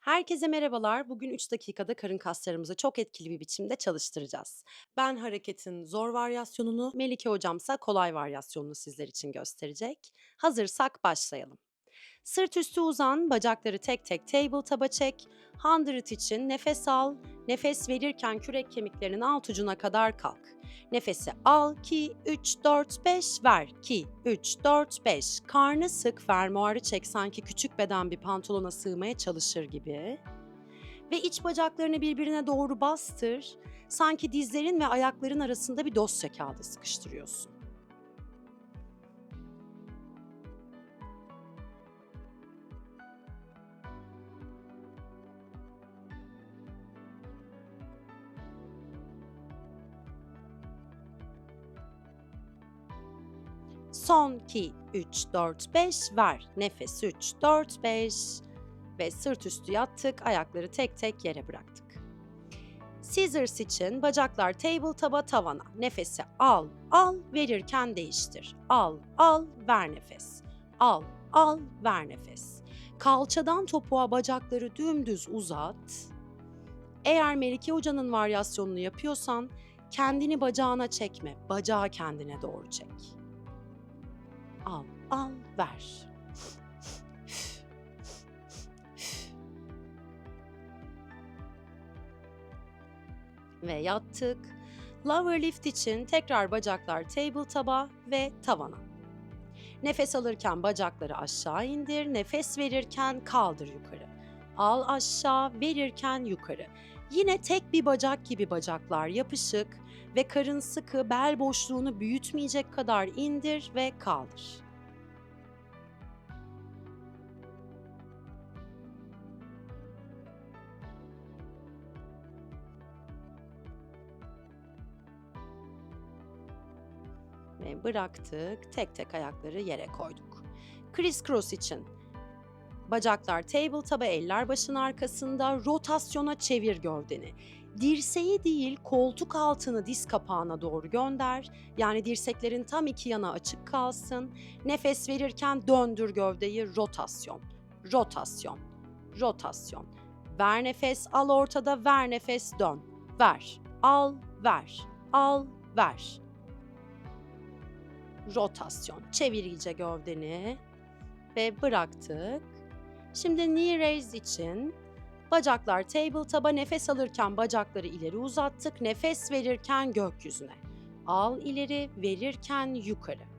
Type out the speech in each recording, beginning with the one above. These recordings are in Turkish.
Herkese merhabalar. Bugün 3 dakikada karın kaslarımızı çok etkili bir biçimde çalıştıracağız. Ben hareketin zor varyasyonunu, Melike hocamsa kolay varyasyonunu sizler için gösterecek. Hazırsak başlayalım. Sırt üstü uzan, bacakları tek tek tabletop'a çek. 100 için nefes al, nefes verirken kürek kemiklerinin alt ucuna kadar kalk. Nefesi al, 2, 3, 4, 5, ver, 2, 3, 4, 5. Karnı sık, fermuarı çek sanki küçük beden bir pantolona sığmaya çalışır gibi. Ve iç bacaklarını birbirine doğru bastır. Sanki dizlerin ve ayakların arasında bir dosya kağıdı sıkıştırıyorsun. Son 2, 3, 4, 5 ver. Nefes 3, 4, 5 ve sırt üstü yattık. Ayakları tek tek yere bıraktık. Scissors için bacaklar tabletop'a tavana. Nefesi al, al, verirken değiştir. Al, al, ver nefes. Al, al, ver nefes. Kalçadan topuğa bacakları dümdüz uzat. Eğer Melike Hoca'nın varyasyonunu yapıyorsan kendini bacağına çekme, bacağı kendine doğru çek. Al, al, ver. Ve yattık. Lower lift için tekrar bacaklar tabletop'a ve tavana. Nefes alırken bacakları aşağı indir, nefes verirken kaldır yukarı. Al aşağı, verirken yukarı. Yine tek bir bacak gibi bacaklar yapışık ve karın sıkı, bel boşluğunu büyütmeyecek kadar indir ve kaldır. ve bıraktık. Tek tek ayakları yere koyduk. Criss cross için bacaklar tabletop'a, eller başın arkasında rotasyona çevir gövdeni. Dirseği değil koltuk altını diz kapağına doğru gönder. Yani dirseklerin tam iki yana açık kalsın. Nefes verirken döndür gövdeyi rotasyon. Rotasyon. Rotasyon. Ver nefes, al ortada, ver nefes, dön. Ver, al, ver, al, ver rotasyon. Çevir iyice gövdeni ve bıraktık. Şimdi knee raise için bacaklar tabletop'a nefes alırken bacakları ileri uzattık. Nefes verirken gökyüzüne. Al ileri, verirken yukarı.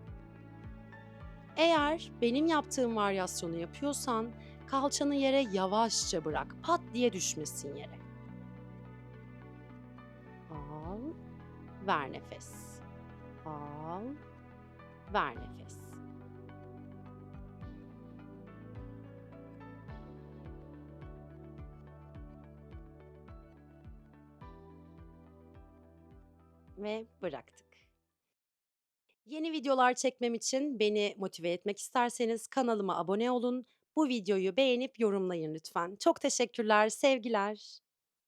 Eğer benim yaptığım varyasyonu yapıyorsan kalçanı yere yavaşça bırak. Pat diye düşmesin yere. Al, ver nefes. Al, ver nefes. Ve bıraktık. Yeni videolar çekmem için beni motive etmek isterseniz kanalıma abone olun. Bu videoyu beğenip yorumlayın lütfen. Çok teşekkürler, sevgiler.